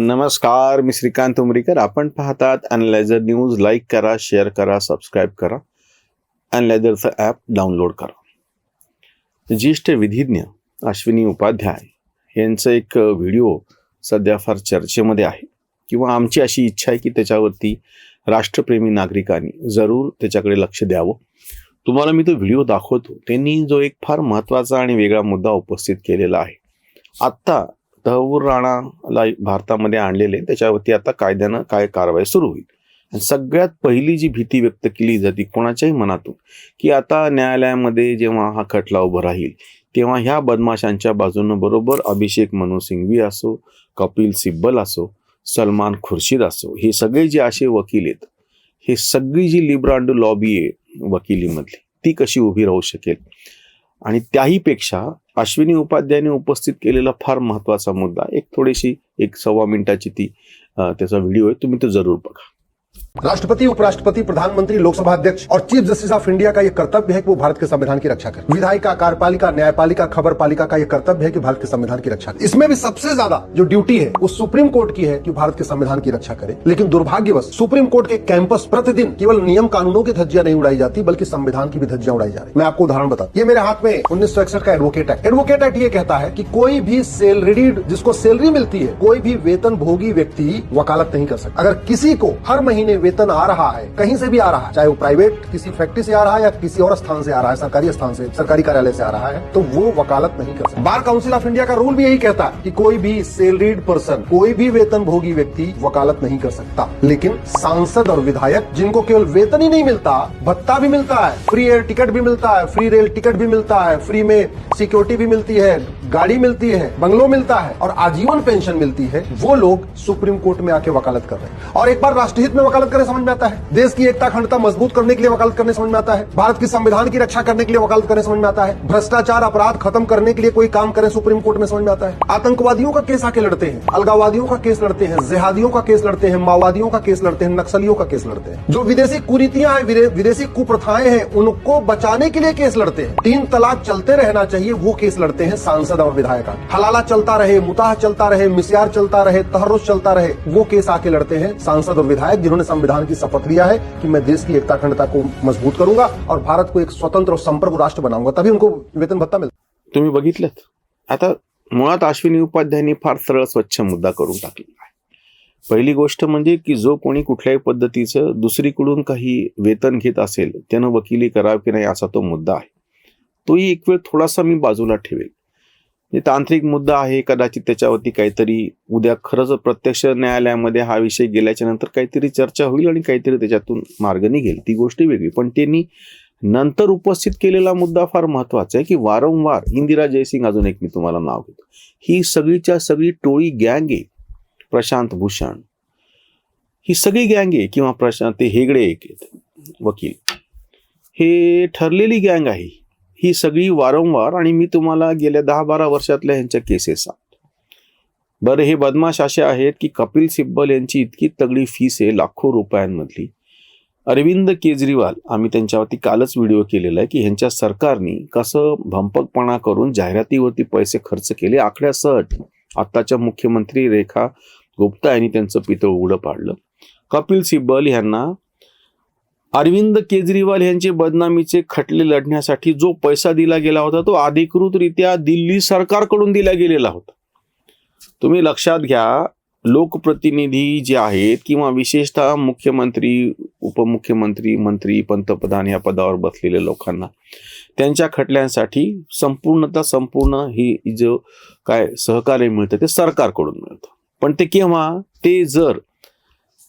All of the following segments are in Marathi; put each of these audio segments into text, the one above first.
नमस्कार मी श्रीकांत उमरीकर. आपण पाहतात अनलायझर न्यूज लाईक करा शेअर करा सबस्क्राईब करा. अनलायझरचं ॲप डाउनलोड करा. ज्येष्ठ विधिज्ञ अश्विनी उपाध्याय यांचं एक व्हिडिओ सध्या फार चर्चेमध्ये आहे. किंवा आमची अशी इच्छा आहे की त्याच्यावरती राष्ट्रप्रेमी नागरिकांनी जरूर त्याच्याकडे लक्ष द्यावं. तुम्हाला मी तो व्हिडिओ दाखवतो. त्यांनी जो एक फार महत्त्वाचा आणि वेगळा मुद्दा उपस्थित केलेला आहे. आत्ता तहवूर राणाला भारतामध्ये आणलेले त्याच्यावरती आता कायद्यानं काय कारवाई सुरू होईल? आणि सगळ्यात पहिली जी भीती व्यक्त केली जाते कोणाच्याही मनातून की आता न्यायालयामध्ये जेव्हा हा खटला उभा राहील तेव्हा ह्या बदमाशांच्या बाजूनं बरोबर अभिषेक मनु सिंघवी असो कपिल सिब्बल असो सलमान खुर्शीद असो हे सगळे जे असे वकील आहेत हे सगळी जी लिब्रांड लॉबी आहे वकिलीमधली ती कशी उभी राहू शकेल? आणि त्याहीपेक्षा अश्विनी उपाध्यायाने उपस्थित केलेला फार महत्त्वाचा मुद्दा. एक थोडीशी एक सव्वा मिनिटाची ती त्याचा व्हिडिओ आहे. तुम्ही तो जरूर बघा. राष्ट्रपति, उपराष्ट्रपति, प्रधानमंत्री, लोकसभा अध्यक्ष और चीफ जस्टिस ऑफ़ इंडिया का यह कर्तव्य है कि वो भारत के संविधान की रक्षा करे। विधायिका, कार्यपालिका, न्यायपालिका खबर पालिका का यह कर्तव्य है कि भारत के संविधान की रक्षा करे। इसमें भी सबसे ज़्यादा जो ड्यूटी है, वो सुप्रीम कोर्ट की है कि भारत के संविधान की रक्षा करे। लेकिन दुर्भाग्यवश, सुप्रीम कोर्ट के कैंपस प्रतिदिन केवल नियम कानूनों की धज्जियाँ नहीं उड़ाई जाती, बल्कि संविधान की भी धज्जियाँ उड़ाई जा रही मैं आपको उदाहरण बता ये मेरे हाथ में उन्नीस सौ इकसठ का एडवोकेट एक्ट। एडवोकेट एक्ट ये कहता है की कोई भी सैलरीड जिसको सैलरी मिलती है, कोई भी वेतन भोगी व्यक्ति वकालत नहीं कर सकता। अगर किसी को हर महीने वेतन आ रहा है, कहीं से भी आ रहा है, चाहे वो प्राइवेट किसी फैक्ट्री से आ रहा है या किसी और स्थान से आ रहा है, सरकारी स्थान से, सरकारी कार्यालय से आ रहा है तो वो वकालत नहीं कर सकता। बार काउंसिल ऑफ़ इंडिया का रूल भी यही कहता है कि कोई भी सैलरीड पर्सन कोई भी वेतन भोगी व्यक्ति वकालत नहीं कर सकता। लेकिन सांसद और विधायक, जिनको केवल वेतन ही नहीं मिलता, भत्ता भी मिलता है फ्री एयर टिकट भी मिलता है फ्री रेल टिकट भी मिलता है फ्री में सिक्योरिटी भी मिलती है गाड़ी मिलती है, बंगलो मिलता है और आजीवन पेंशन मिलती है, वो लोग सुप्रीम कोर्ट में आके वकालत कर रहे हैं। और एक बार राष्ट्रहित में वकालत करने समझ में आता है। देश की एकता खंडता मज़बूत करने के लिए वकालत करने समझ में आता है। भारत की संविधान की रक्षा करने के लिए वकालत करने समझ में आता है। भ्रष्टाचार, अपराध खत्म करने के लिए कोई काम करें सुप्रीम कोर्ट में समझ में आता है। आतंकवादियों का केस आके लड़ते हैं अलगावादियों का केस लड़ते हैं, जिहादियों का केस लड़ते हैं, माओवादियों का केस लड़ते हैं, नक्सलियों का केस लड़ते हैं। जो विदेशी कुरीतियाँ हैं विदेशी कुप्रथाएँ हैं, उनको बचाने के लिए केस लड़ते हैं। तीन तलाक चलते रहना चाहिए, वो केस लड़ते हैं सांसद और विधायक हलाला चलता रहे मुताह चलता रहे मिसियार चलता रहे तहरुस चलता रहे वो केस आके लड़ते हैं। सांसद और विधायक जिन्होंने संविधान की शपथ लिया है कि मैं देश की एकता अखंडता को मजबूत करूंगा और भारत को एक स्वतंत्र और संपर्क राष्ट्र बनाऊंगा तभी उनको वेतन भत्ता मिलता। तुम्ही बघितलं आता मुळात अश्विनी उपाध्यायांनी फार सरळ स्वच्छ मुद्दा करून टाकलेला आहे. पहिली गोष्ट म्हणजे की जो कोणी कुठल्याही पद्धतीचं दुसरीकडून काही वेतन घेत असेल त्यानं वकिली करावी की नाही असा तो मुद्दा आहे. तोही एक वेळ थोडासा मी बाजूला ठेवेल. तांत्रिक मुद्दा आहे. कदाचित त्याच्यावरती काहीतरी उद्या खरंच प्रत्यक्ष न्यायालयामध्ये हा विषय गेल्याच्यानंतर काहीतरी चर्चा होईल आणि काहीतरी त्याच्यातून मार्ग निघेल. ती गोष्ट वेगळी. पण त्यांनी नंतर उपस्थित केलेला मुद्दा फार महत्त्वाचा आहे की वारंवार इंदिरा जयसिंग अजून एक मी तुम्हाला नाव घेतो. ही सगळीच्या सगळी टोळी गँग आहे प्रशांत भूषण. ही सगळी गँग आहे किंवा प्रशांत ते हेगडे एक आहेत वकील. हे ठरलेली गँग आहे. ही सगळी वारंवार आणि मी तुम्हाला गेल्या दहा बारा वर्षातल्या ह्यांच्या केसेस सांगतो. बरं हे बदमाश असे आहेत की कपिल सिब्बल यांची इतकी तगडी फीस आहे लाखो रुपयांमधली. अरविंद केजरीवाल आम्ही त्यांच्यावरती कालच व्हिडिओ केलेला आहे की ह्यांच्या सरकारने कसं भंपकपणा करून जाहिरातीवरती पैसे खर्च केले आकड्यासट आत्ताच्या मुख्यमंत्री रेखा गुप्ता यांनी त्यांचं पितळ उघडं पाडलं. कपिल सिब्बल यांना अरविंद केजरीवाल यांचे बदनामीचे खटले लढण्यासाठी जो पैसा दिला गेला होता तो अधिकृतरित्या दिल्ली सरकारकडून दिला गेलेला होता. तुम्ही लक्षात घ्या लोकप्रतिनिधी जे आहेत किंवा विशेषतः मुख्यमंत्री उपमुख्यमंत्री मंत्री पंतप्रधान या पदावर बसलेल्या लोकांना त्यांच्या खटल्यांसाठी संपूर्णतः संपूर्ण ही जो काय सहकार्य मिळतं ते सरकारकडून मिळतं. पण ते केव्हा? ते जर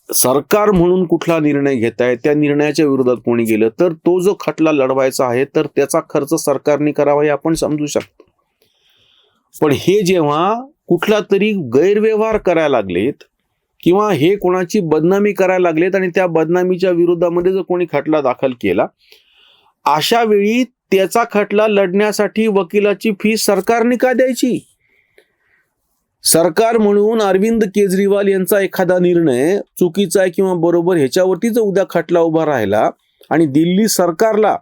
सरकार म्हणून कुठला निर्णय घेत आहे त्या निर्णयाच्या विरोधात कोणी गेलं तर तो जो खटला लढवायचा आहे तर त्याचा खर्च सरकारने करावा हे आपण समजू शकतो. पण हे जेव्हा कुठला तरी गैरव्यवहार करायला लागलेत किंवा हे कोणाची बदनामी करायला लागलेत आणि त्या बदनामीच्या विरोधामध्ये जर कोणी खटला दाखल केला अशा वेळी त्याचा खटला लढण्यासाठी वकिलाची फी सरकारने का द्यायची? सरकार म्हणून अरविंद केजरीवाल यांचा एखादा निर्णय चुकीचा आहे किंवा बरोबर ह्याच्यावरती जर उद्या खटला उभा राहिला आणि दिल्ली सरकारला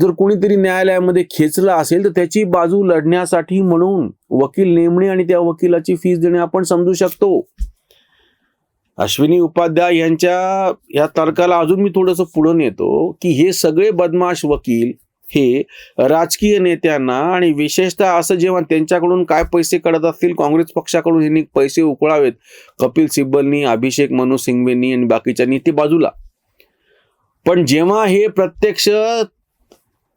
जर कोणीतरी न्यायालयामध्ये खेचला असेल तर त्याची बाजू लढण्यासाठी म्हणून वकील नेमणे आणि त्या वकिलाची फीस देणे आपण समजू शकतो. अश्विनी उपाध्याय यांच्या या तर्काला अजून मी थोडंसं पुढे नेतो की हे सगळे बदमाश वकील हे राजकीय नेत्यांना आणि विशेषतः असं जेव्हा त्यांच्याकडून काय पैसे काढत असतील काँग्रेस पक्षाकडून ह्यांनी पैसे उकळावेत. कपिल सिब्बलनी अभिषेक मनु सिंघवेंनी आणि बाकीच्यांनी ते बाजूला. पण जेव्हा हे प्रत्यक्ष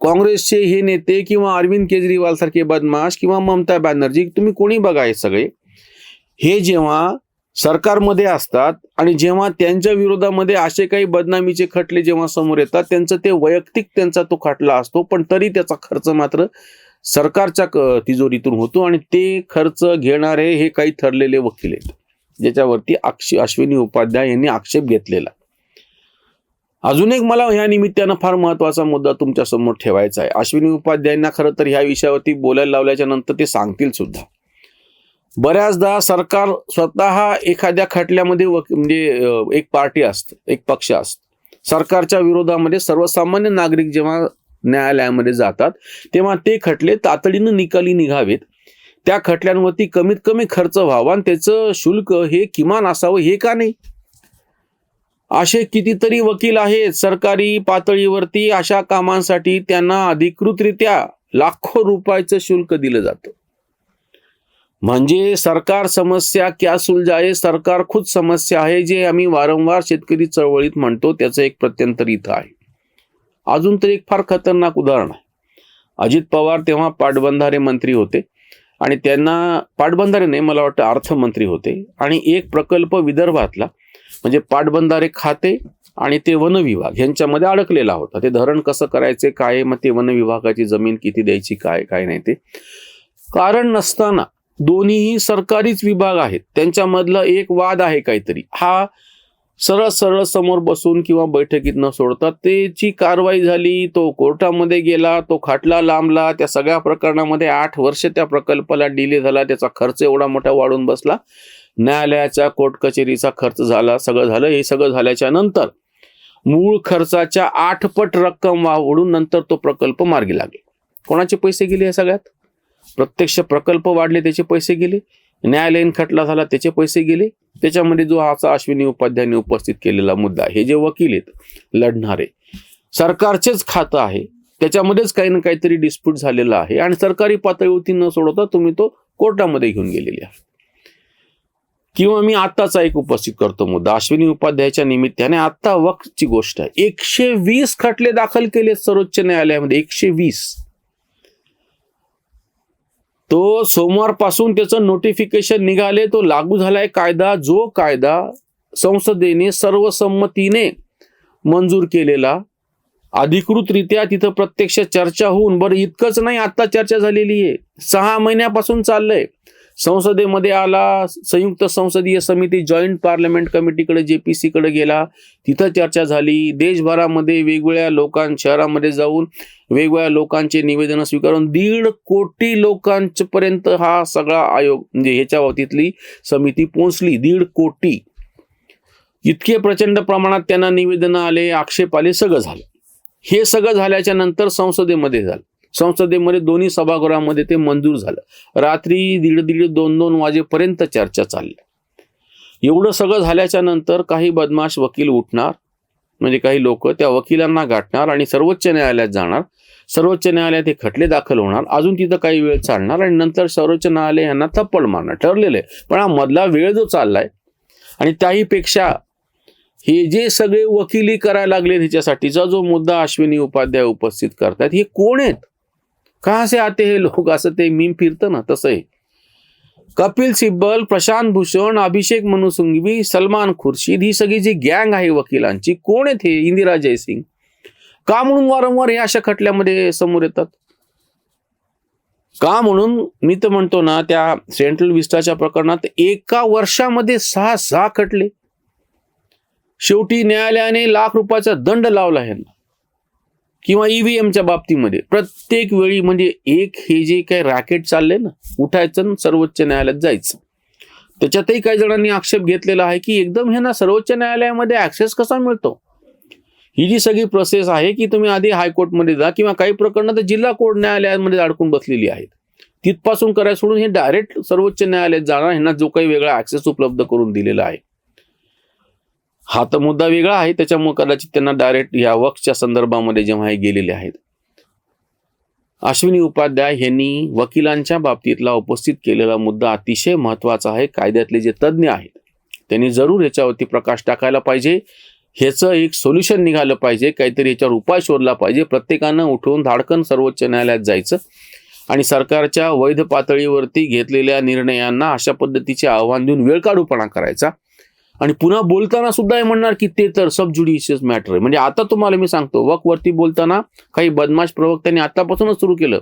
काँग्रेसचे हे नेते किंवा अरविंद केजरीवाल सारखे बदमाश किंवा ममता बॅनर्जी तुम्ही कोणी बघा हे सगळे? हे जेव्हा सरकारमध्ये असतात आणि जेव्हा त्यांच्या विरोधामध्ये असे काही बदनामीचे खटले जेव्हा समोर येतात त्यांचं ते वैयक्तिक त्यांचा तो खटला असतो पण तरी त्याचा खर्च मात्र सरकारच्या तिजोरीतून होतो आणि ते खर्च घेणारे हे काही ठरलेले वकील आहेत. ज्याच्यावरती अक्ष अश्विनी उपाध्याय यांनी आक्षेप घेतलेला. अजून एक मला ह्या निमित्तानं फार महत्त्वाचा मुद्दा तुमच्यासमोर ठेवायचा आहे. अश्विनी उपाध्यायांना खरं तर ह्या विषयावरती बोलायला लावल्याच्या नंतर ते सांगतील सुद्धा. बऱ्याचदा सरकार स्वतः एखाद्या खटल्यामध्ये म्हणजे एक पार्टी असतं एक पक्ष असतं. सरकारच्या विरोधामध्ये सर्वसामान्य नागरिक जेव्हा न्यायालयामध्ये जातात तेव्हा ते खटले तातडीनं निकाली निघावेत. त्या खटल्यांवरती कमीत कमी खर्च व्हावा आणि त्याचं शुल्क हे किमान असावं हे का नाही? असे कितीतरी वकील आहेत सरकारी पातळीवरती अशा कामांसाठी त्यांना अधिकृतरित्या लाखो रुपयाचं शुल्क दिलं जातं. म्हणजे सरकार समस्या क्या सुलझाए? सरकार खुद समस्या आहे जे आम्ही वारंवार शेतकरी चळवळीत म्हणतो त्याचं एक प्रत्यंतर इथं आहे. अजून तर एक फार खतरनाक उदाहरण आहे. अजित पवार तेव्हा पाटबंधारे मंत्री होते आणि त्यांना पाटबंधारे नाही मला वाटतं अर्थमंत्री होते. आणि एक प्रकल्प विदर्भातला म्हणजे पाटबंधारे खाते आणि ते वन विभाग यांच्यामध्ये अडकलेला होता. ते धरण कसं करायचे काय मग ते वन विभागाची जमीन किती द्यायची काय काय नाही ते. कारण नसताना दोन्हीही सरकारीच विभाग आहेत. त्यांच्यामधला एक वाद आहे काहीतरी. हा सरळ सरळ समोर बसून किंवा बैठकीत न सोडता त्याची कारवाई झाली तो कोर्टामध्ये गेला तो खाटला लांबला त्या सगळ्या प्रकरणामध्ये आठ वर्ष त्या प्रकल्पाला डिले झाला त्याचा खर्च एवढा मोठा वाढून बसला. न्यायालयाचा कोर्ट कचेरीचा खर्च झाला सगळं झालं. हे सगळं झाल्याच्यानंतर मूळ खर्चाच्या आठपट रक्कम वाढून नंतर तो प्रकल्प मार्गी लागेल. कोणाचे पैसे गेले या सगळ्यात? प्रत्यक्ष प्रकल्प वाढले त्याचे पैसे गेले. न्यायालयीन खटला झाला त्याचे पैसे गेले. त्याच्यामध्ये जो हाचा अश्विनी उपाध्यायांनी उपस्थित केलेला मुद्दा हे जे वकील आहेत लढणारे सरकारचेच खातं आहे. त्याच्यामध्येच काही ना काहीतरी डिस्प्यूट झालेला आहे आणि सरकारी पातळीवरती न सोडवता तुम्ही तो कोर्टामध्ये घेऊन गेलेले आहे. किंवा मी आत्ताचा एक उपस्थित करतो मुद्दा अश्विनी उपाध्यायाच्या निमित्ताने आत्ता वक्तची गोष्ट आहे. एकशे वीस खटले दाखल केले सर्वोच्च न्यायालयामध्ये एकशे वीस. तो सोमवारपासून त्याचं नोटिफिकेशन निघाले तो लागू झालाय कायदा जो कायदा संसदेने सर्वसंमतीने मंजूर केलेला अधिकृतरित्या तिथं प्रत्यक्ष चर्चा होऊन बरं इतकंच नाही आता चर्चा झालेली आहे. सहा महिन्यापासून चाललंय. संसदेमध्ये आला संयुक्त संसदीय समिती जॉईंट पार्लमेंट कमिटीकडे जे पी कडे गेला. तिथं चर्चा झाली. देशभरामध्ये वेगवेगळ्या लोकां शहरामध्ये जाऊन वेगवेगळ्या लोकांचे निवेदन स्वीकारून दीड कोटी लोकांपर्यंत हा सगळा आयोग म्हणजे ह्याच्या बाबतीतली समिती पोहोचली. दीड कोटी. इतके प्रचंड प्रमाणात त्यांना निवेदन आले आक्षेप आले सगळं झालं. हे सगळं झाल्याच्यानंतर संसदेमध्ये झालं. संसदेमध्ये दोन्ही सभागृहामध्ये ते मंजूर झालं. रात्री दीड दीड दोन दोन वाजेपर्यंत चर्चा चालल्या एवढं सगळं झाल्याच्यानंतर काही बदमाश वकील उठणार म्हणजे काही लोक त्या वकिलांना गाठणार आणि सर्वोच्च न्यायालयात जाणार. सर्वोच्च न्यायालयात हे खटले दाखल होणार अजून तिथं काही वेळ चालणार आणि नंतर सर्वोच्च न्यायालय यांना थप्पड मारणार ठरलेलं आहे. पण हा मधला वेळ जो चाललाय आणि त्याहीपेक्षा हे जे सगळे वकिली करायला लागले ह्याच्यासाठीचा जो मुद्दा अश्विनी उपाध्याय उपस्थित करतात हे कोण आहेत? का से आते हे लोक असं ते मीम फिरतं ना तसं आहे कपिल सिब्बल प्रशांत भूषण अभिषेक मनु सिंघवी सलमान खुर्शीद ही सगळी जी गँग आहे वकिलांची कोण आहेत हे? इंदिरा जयसिंग का म्हणून वारंवार हे अशा खटल्यामध्ये समोर येतात? का म्हणून? मी तर म्हणतो ना त्या सेंट्रल विस्टाच्या प्रकरणात एका वर्षामध्ये सहा सहा खटले. शेवटी न्यायालयाने लाख रुपयाचा दंड लावला ह्यांना किंवा ईव्हीएमच्या बाबतीमध्ये प्रत्येक वेळी म्हणजे एक हे जे काही रॅकेट चाललंय ना उठायचं आणि सर्वोच्च न्यायालयात जायचं. त्याच्यातही काही जणांनी आक्षेप घेतलेला आहे की एकदम ह्यांना सर्वोच्च न्यायालयामध्ये ऍक्सेस कसा मिळतो? ही जी सगळी प्रोसेस आहे की तुम्ही आधी हायकोर्टमध्ये जा किंवा काही प्रकरणं तर जिल्हा कोर्ट न्यायालयामध्ये अडकून बसलेली आहेत. तिथपासून करायला सोडून हे डायरेक्ट सर्वोच्च न्यायालयात जाणार ह्यांना जो काही वेगळा ऍक्सेस उपलब्ध करून दिलेला आहे. हा तर मुद्दा वेगळा आहे. त्याच्यामुळे कदाचित त्यांना डायरेक्ट या वक्सच्या संदर्भामध्ये जेव्हा हे गेलेले आहेत. अश्विनी उपाध्याय यांनी वकिलांच्या बाबतीतला उपस्थित केलेला मुद्दा अतिशय महत्त्वाचा आहे. कायद्यातले जे तज्ज्ञ आहेत त्यांनी जरूर याच्यावरती प्रकाश टाकायला पाहिजे. ह्याचं एक सोल्युशन निघालं पाहिजे. काहीतरी याच्यावर उपाय शोधला पाहिजे. प्रत्येकानं उठून धाडकन सर्वोच्च न्यायालयात जायचं आणि सरकारच्या वैध पातळीवरती घेतलेल्या निर्णयांना अशा पद्धतीचे आव्हान देऊन वेळकाढूपणा करायचा. आणि पुन्हा बोलताना सुद्धा हे म्हणणार की ते तर सब ज्युडिशियस मॅटर आहे. म्हणजे आता तुम्हाला मी सांगतो वकवरती बोलताना काही बदमाश प्रवक्त्यांनी आतापासूनच सुरू केलं.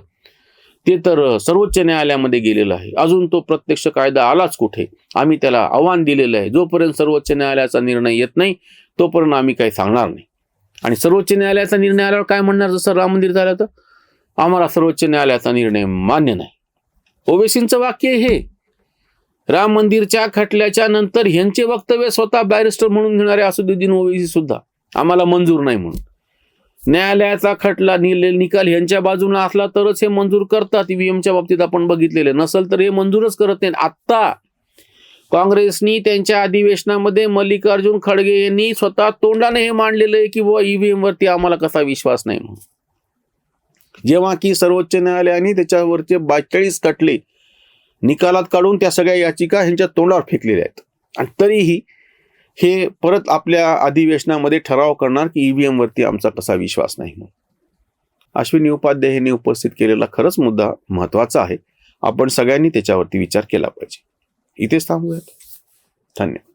ते तर सर्वोच्च न्यायालयामध्ये गेलेलं आहे. अजून तो प्रत्यक्ष कायदा आलाच कुठे? आम्ही त्याला आव्हान दिलेलं आहे. जोपर्यंत सर्वोच्च न्यायालयाचा निर्णय येत नाही तोपर्यंत आम्ही काही सांगणार नाही. आणि सर्वोच्च न्यायालयाचा निर्णय आल्यावर काय म्हणणार जसं राम मंदिर झालं तर? आम्हाला सर्वोच्च न्यायालयाचा निर्णय मान्य नाही. ओवेसींचं वाक्य हे. राम मंदिरच्या खटल्याच्या नंतर ह्यांचे वक्तव्य स्वतः बॅरिस्टर म्हणून घेणारे असुद्दीन ओवेसी सुद्धा. आम्हाला मंजूर नाही म्हणून. न्यायालयाचा खटला निकाल यांच्या बाजूला असला तरच हे मंजूर करतात. ईव्हीएमच्या बाबतीत आपण बघितलेले नसल तर हे मंजूरच करत नाहीत. आत्ता काँग्रेसनी त्यांच्या अधिवेशनामध्ये मल्लिकार्जुन खडगे यांनी स्वतः तोंडाने हे मांडलेलं आहे की बुवा ईव्हीएम वरती आम्हाला कसा विश्वास नाही म्हणून. जेव्हा की सर्वोच्च न्यायालयाने त्याच्यावरचे बाचाळीस खटले निकालात काढून त्या सगळ्या याचिका ह्यांच्या तोंडावर फेकलेल्या आहेत. आणि तरीही हे परत आपल्या अधिवेशनामध्ये ठराव करणार की ईव्हीएम वरती आमचा कसा विश्वास नाही म्हणून. अश्विनी उपाध्याय यांनी उपस्थित केलेला खरंच मुद्दा महत्त्वाचा आहे. आपण सगळ्यांनी त्याच्यावरती विचार केला पाहिजे. इथेच थांबूयात. धन्यवाद.